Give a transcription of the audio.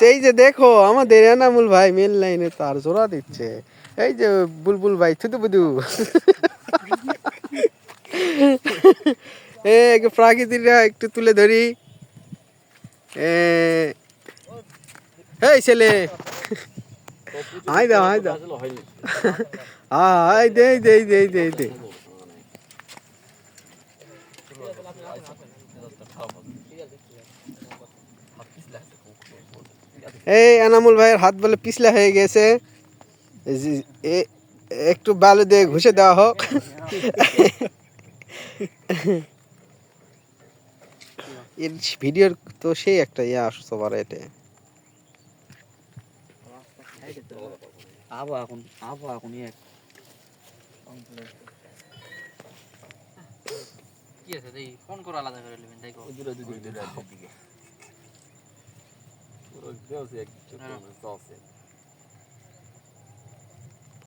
এই যে দেখো, আমাদের এনামুল ভাই মেন লাইনে তার জোড়া দিচ্ছে। এই যে বুলবুল ভাই, থুতু বুদু। এ একটু প্রাকৃতিকরা একটু তুলে ধরি। এই ছেলে। আই দাও আই দাও। আই দে দে দে দে দে। এই এনামুল ভাইয়ের হাত বলে পিছলা হয়ে গেছে। একটু বালু দিয়ে ঘুষে দেওয়া হোক। এর ভিডিওর তো সেই একটা ইয়ে আসছে সবার এতে আবো এখন আবো এখন এক কি আছে দেই? ফোন করে আলাদা করে নেবেন দেখো। দূরে দূরে দূরে দিকে পুরো দেওছে এক হ্যাঁ। চলছে